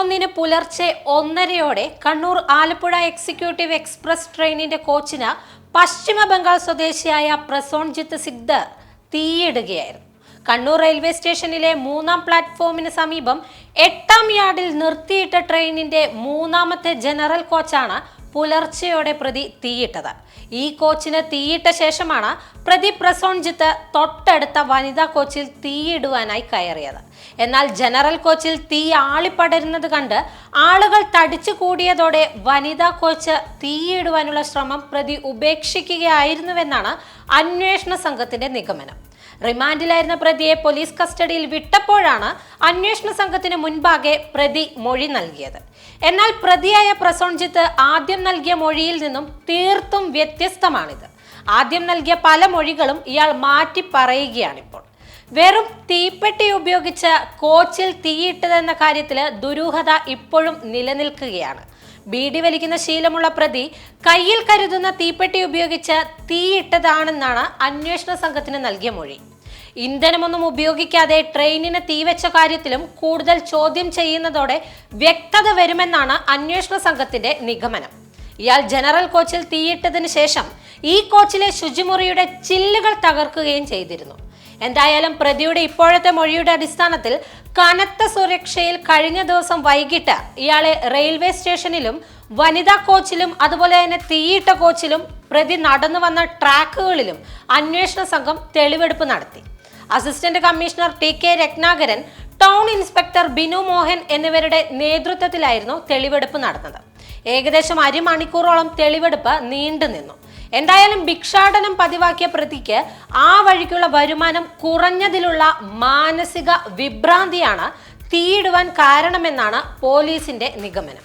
ഒന്നിന് പുലർച്ചെ ഒന്നരയോടെ കണ്ണൂർ ആലപ്പുഴ എക്സിക്യൂട്ടീവ് എക്സ്പ്രസ് ട്രെയിനിന്റെ കോച്ചിന് പശ്ചിമ ബംഗാൾ സ്വദേശിയായ പ്രസോൺജിത്ത് സിഗ്ദർ തീയിടുകയായിരുന്നു. കണ്ണൂർ റെയിൽവേ സ്റ്റേഷനിലെ മൂന്നാം പ്ലാറ്റ്ഫോമിന് സമീപം എട്ടാം യാർഡിൽ നിർത്തിയിട്ട ട്രെയിനിന്റെ മൂന്നാമത്തെ ജനറൽ കോച്ചാണ് പുലർച്ചെയോടെ പ്രതി തീയിട്ടത്. ഈ കോച്ചിന് തീയിട്ട ശേഷമാണ് പ്രതി പ്രസോൺജിത്ത് തൊട്ടടുത്ത വനിതാ കോച്ചിൽ തീയിടുവാനായി കയറിയത്. എന്നാൽ ജനറൽ കോച്ചിൽ തീ ആളിപ്പടരുന്നത് കണ്ട് ആളുകൾ തടിച്ചു കൂടിയതോടെ വനിതാ കോച്ച് തീയിടുവാനുള്ള ശ്രമം പ്രതി ഉപേക്ഷിക്കുകയായിരുന്നുവെന്നാണ് അന്വേഷണ സംഘത്തിന്റെ നിഗമനം. റിമാൻഡിലായിരുന്ന പ്രതിയെ പോലീസ് കസ്റ്റഡിയിൽ വിട്ടപ്പോഴാണ് അന്വേഷണ സംഘത്തിന് മുൻപാകെ പ്രതി മൊഴി നൽകിയത്. എന്നാൽ പ്രതിയായ പ്രസോൺജിത്ത് ആദ്യം നൽകിയ മൊഴിയിൽ നിന്നും തീർത്തും വ്യത്യസ്തമാണിത്. ആദ്യം നൽകിയ പല മൊഴികളും ഇയാൾ മാറ്റി പറയുകയാണിപ്പോൾ. വെറും തീപ്പെട്ടി ഉപയോഗിച്ച് കോച്ചിൽ തീയിട്ടതെന്ന കാര്യത്തിൽ ദുരൂഹത ഇപ്പോഴും നിലനിൽക്കുകയാണ്. ബീഡി വലിക്കുന്ന ശീലമുള്ള പ്രതി കയ്യിൽ കരുതുന്ന തീപ്പെട്ടി ഉപയോഗിച്ച് തീയിട്ടതാണെന്നാണ് അന്വേഷണ സംഘത്തിന് നൽകിയ മൊഴി. ഇന്ധനമൊന്നും ഉപയോഗിക്കാതെ ട്രെയിനിന് തീവെച്ച കാര്യത്തിലും കൂടുതൽ ചോദ്യം ചെയ്യുന്നതോടെ വ്യക്തത വരുമെന്നാണ് അന്വേഷണ സംഘത്തിന്റെ നിഗമനം. ഇയാൾ ജനറൽ കോച്ചിൽ തീയിട്ടതിന് ശേഷം ഈ കോച്ചിലെ ശുചിമുറിയുടെ ചില്ലുകൾ തകർക്കുകയും ചെയ്തിരുന്നു. എന്തായാലും പ്രതിയുടെ ഇപ്പോഴത്തെ മൊഴിയുടെ അടിസ്ഥാനത്തിൽ കനത്ത സുരക്ഷയിൽ കഴിഞ്ഞ ദിവസം വൈകിട്ട് ഇയാളെ റെയിൽവേ സ്റ്റേഷനിലും വനിതാ കോച്ചിലും അതുപോലെ തന്നെ തീയിട്ട കോച്ചിലും പ്രതി നടന്നു വന്ന ട്രാക്കുകളിലും അന്വേഷണ സംഘം തെളിവെടുപ്പ് നടത്തി. Assistant commissioner T K Ratnakaran town inspector Binu Mohan എന്നിവരുടെ നേതൃത്വത്തിലായിരുന്നു തെളിവെടുപ്പ് നടന്നത്. ഏകദേശം അരമണിക്കൂറോളം തെളിവെടുപ്പ് നീണ്ടു നിന്നു. എന്തായാലും ഭിക്ഷാടനം പതിവാക്കിയ പ്രതിക്ക് ആ വഴിക്കുള്ള വരുമാനം കുറഞ്ഞതിലുള്ള മാനസിക വിഭ്രാന്തിയാണ് തീയിടുവാൻ കാരണമെന്നാണ് പോലീസിന്റെ നിഗമനം.